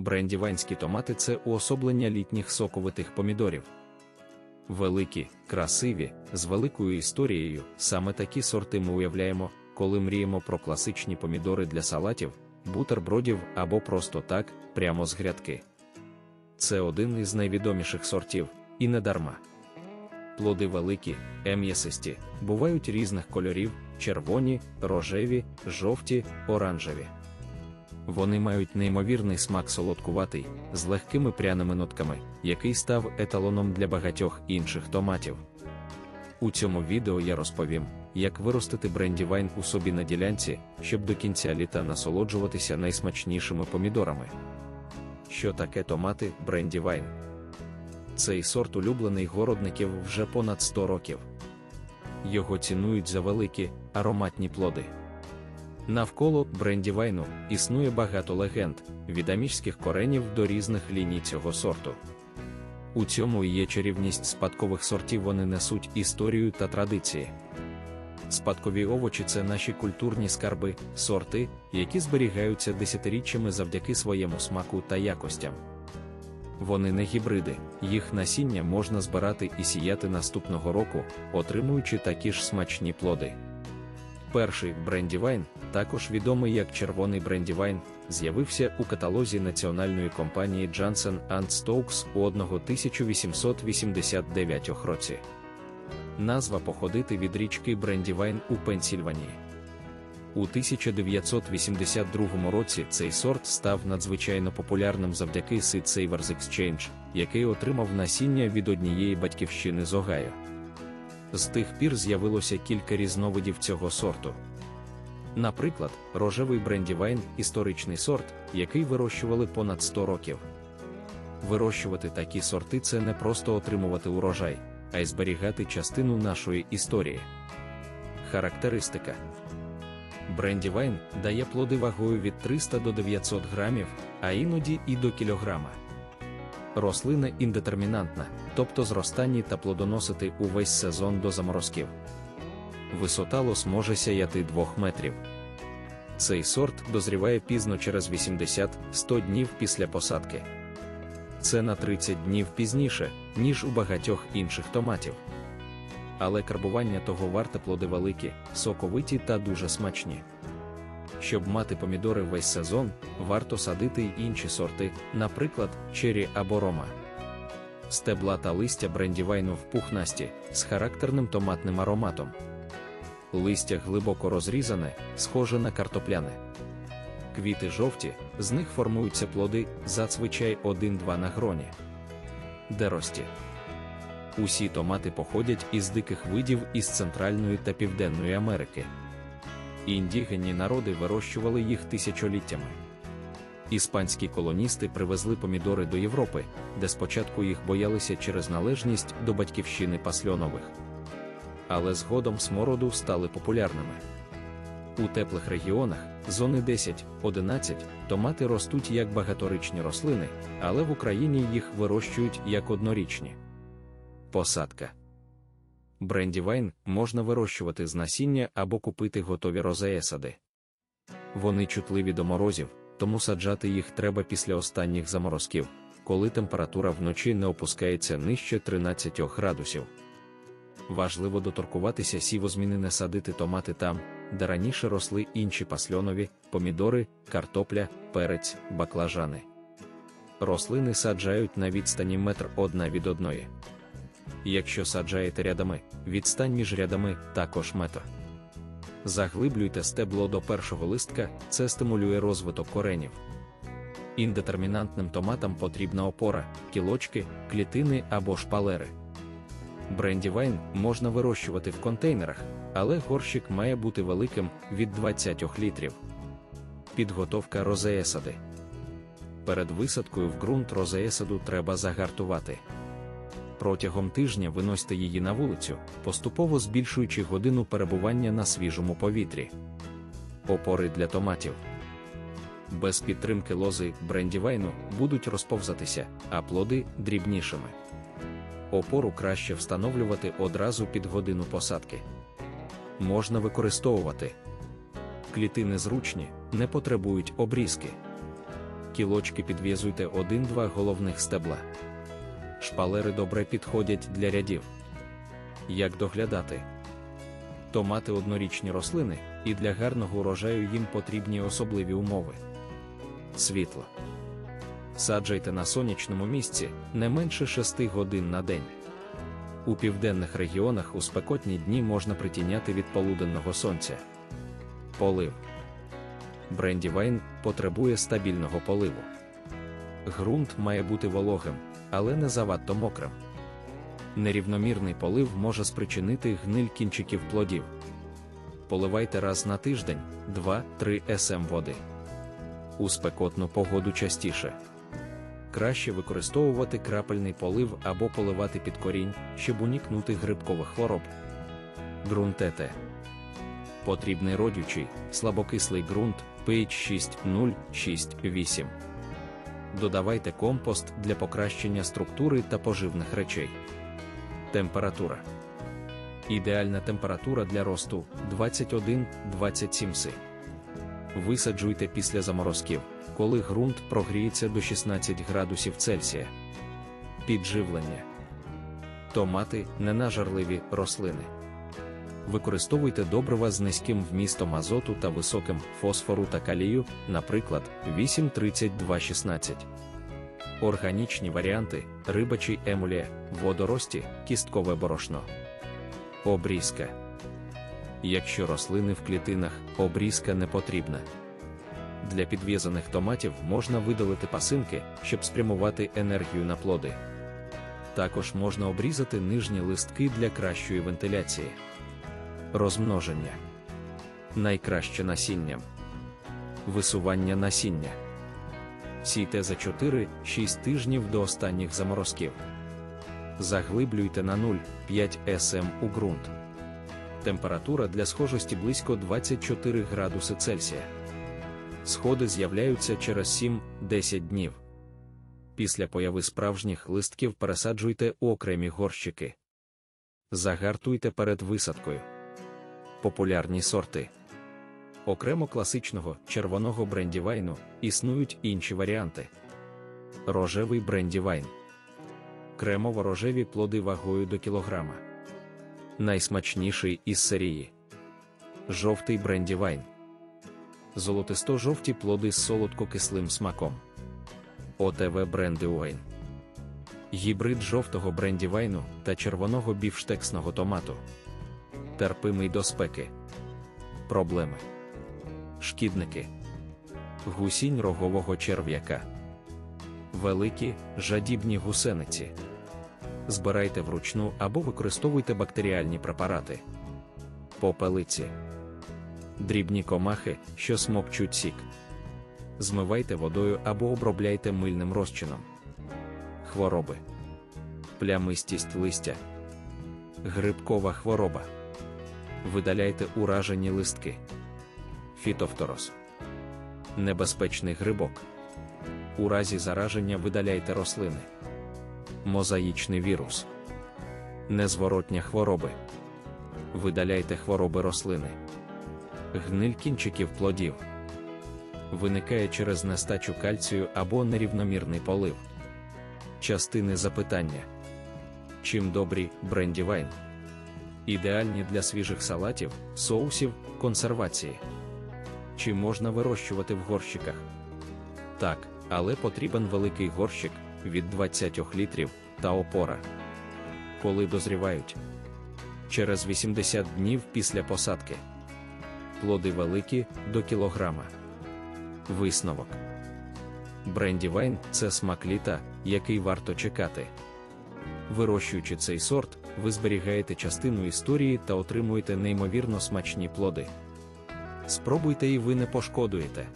брендіванські томати це уособлення літніх соковитих помідорів. Великі, красиві, з великою історією, саме такі сорти ми уявляємо, коли мріємо про класичні помідори для салатів, бутербродів або просто так, прямо з грядки. Це один із найвідоміших сортів, і не дарма. Плоди великі, ем'ясисті, бувають різних кольорів: червоні, рожеві, жовті, оранжеві. Вони мають неймовірний смак солодкуватий, з легкими пряними нотками, який став еталоном для багатьох інших томатів. У цьому відео я розповім, як виростити брендівайн у собі на ділянці, щоб до кінця літа насолоджуватися найсмачнішими помідорами. Що таке томати брендівайн? Цей сорт улюблений городників вже понад 100 років. Його цінують за великі, ароматні плоди. Навколо брендівайну існує багато легенд, від амічських коренів до різних ліній цього сорту. У цьому і є чарівність спадкових сортів вони несуть історію та традиції. Спадкові овочі це наші культурні скарби, сорти, які зберігаються десятиріччями завдяки своєму смаку та якостям. Вони не гібриди, їх насіння можна збирати і сіяти наступного року, отримуючи такі ж смачні плоди. Перший брендівайн, також відомий як червоний брендівайн, з'явився у каталозі національної компанії Johnson Stokes у 1889 році. Назва походити від річки Брендівайн у Пенсільванії. У 1982 році цей сорт став надзвичайно популярним завдяки Seed Savers Exchange, який отримав насіння від однієї батьківщини з Огайо. З тих пір з'явилося кілька різновидів цього сорту. Наприклад, рожевий брендівайн історичний сорт, який вирощували понад 100 років. Вирощувати такі сорти це не просто отримувати урожай, а й зберігати частину нашої історії. Характеристика Брендівайн дає плоди вагою від 300 до 900 грамів, а іноді і до кілограма. Рослина індетермінантна, тобто зростанні та плодоносити увесь сезон до заморозків. Висота лос може сяяти 2 метрів. Цей сорт дозріває пізно через 80-100 днів після посадки. Це на 30 днів пізніше, ніж у багатьох інших томатів. Але карбування того варте плоди великі, соковиті та дуже смачні. Щоб мати помідори весь сезон, варто садити й інші сорти, наприклад, чері або рома. Стебла та листя брендівайну в пухнасті з характерним томатним ароматом. Листя глибоко розрізане, схоже на картопляне. Квіти жовті, з них формуються плоди зазвичай 1-2 на гроні. Дерості. Усі томати походять із диких видів із Центральної та Південної Америки. Індігенні народи вирощували їх тисячоліттями. Іспанські колоністи привезли помідори до Європи, де спочатку їх боялися через належність до батьківщини пасльонових. Але згодом смороду стали популярними. У теплих регіонах, зони 10-11, томати ростуть як багаторічні рослини, але в Україні їх вирощують як однорічні. Посадка Брендівайн можна вирощувати з насіння або купити готові розеесади. Вони чутливі до морозів, тому саджати їх треба після останніх заморозків, коли температура вночі не опускається нижче 13 градусів. Важливо доторкуватися сівозміни не садити томати там, де раніше росли інші пасльонові, помідори, картопля, перець, баклажани. Рослини саджають на відстані метр одна від одної. Якщо саджаєте рядами, відстань між рядами також метр. Заглиблюйте стебло до першого листка, це стимулює розвиток коренів. Індетермінантним томатам потрібна опора, кілочки, клітини або шпалери. Брендівайн можна вирощувати в контейнерах, але горщик має бути великим від 20 літрів. Підготовка розеесади. Перед висадкою в ґрунт розеесаду треба загартувати. Протягом тижня виносьте її на вулицю, поступово збільшуючи годину перебування на свіжому повітрі. Опори для томатів. Без підтримки лози брендівайну будуть розповзатися, а плоди дрібнішими. Опору краще встановлювати одразу під годину посадки. Можна використовувати клітини зручні, не потребують обрізки. кілочки підв'язуйте 1-2 головних стебла. Шпалери добре підходять для рядів. Як доглядати? Томати однорічні рослини, і для гарного урожаю їм потрібні особливі умови. Світло. Саджайте на сонячному місці не менше 6 годин на день. У південних регіонах у спекотні дні можна притіняти від полуденного сонця. Полив. Брендівайн потребує стабільного поливу. Ґрунт має бути вологим, але не завадто мокрим. Нерівномірний полив може спричинити гниль кінчиків плодів. Поливайте раз на тиждень 2-3 см води. У спекотну погоду частіше. Краще використовувати крапельний полив або поливати під корінь, щоб уникнути грибкових хвороб. Ґрунтете. Потрібний родючий, слабокислий ґрунт pH 6,0-6,8. Додавайте компост для покращення структури та поживних речей. Температура. Ідеальна температура для росту 21-27 си. Висаджуйте після заморозків, коли ґрунт прогріється до 16 градусів Цельсія. Підживлення. Томати ненажарливі рослини. Використовуйте добрива з низьким вмістом азоту та високим фосфору та калію, наприклад, 8,32,16. Органічні варіанти рибачий емулія, водорості, кісткове борошно. Обрізка. Якщо рослини в клітинах, обрізка не потрібна. Для підв'язаних томатів можна видалити пасинки, щоб спрямувати енергію на плоди. Також можна обрізати нижні листки для кращої вентиляції. Розмноження. Найкраще насінням. Висування насіння. Сійте за 4-6 тижнів до останніх заморозків. Заглиблюйте на 0,5 см у ґрунт. Температура для схожості близько 24 градуси Цельсія. Сходи з'являються через 7-10 днів. Після появи справжніх листків пересаджуйте у окремі горщики. Загартуйте перед висадкою. Популярні сорти. Окремо класичного червоного брендівайну існують інші варіанти. Рожевий брендівайн. Кремово-рожеві плоди вагою до кілограма. Найсмачніший із серії. Жовтий брендівайн. Золотисто-жовті плоди з солодко-кислим смаком. ОТВ брендівайн. Гібрид жовтого брендівайну та червоного бівштексного томату. Терпимий до спеки. Проблеми. Шкідники. Гусінь рогового черв'яка. Великі жадібні гусениці. Збирайте вручну або використовуйте бактеріальні препарати. Попелиці. Дрібні комахи, що смокчуть сік. Змивайте водою або обробляйте мильним розчином. Хвороби. Плямистість листя. Грибкова хвороба. Видаляйте уражені листки. Фітофторос. Небезпечний грибок. У разі зараження видаляйте рослини. Мозаїчний вірус. Незворотня хвороби. Видаляйте хвороби рослини. Гниль кінчиків плодів. Виникає через нестачу кальцію або нерівномірний полив. Частини запитання. Чим добрі брендівайн? Ідеальні для свіжих салатів, соусів, консервації. Чи можна вирощувати в горщиках? Так, але потрібен великий горщик від 20 літрів та опора. Коли дозрівають через 80 днів після посадки. Плоди великі до кілограма. Висновок. Брендівайн це смак літа, який варто чекати. Вирощуючи цей сорт, ви зберігаєте частину історії та отримуєте неймовірно смачні плоди. Спробуйте і ви не пошкодуєте.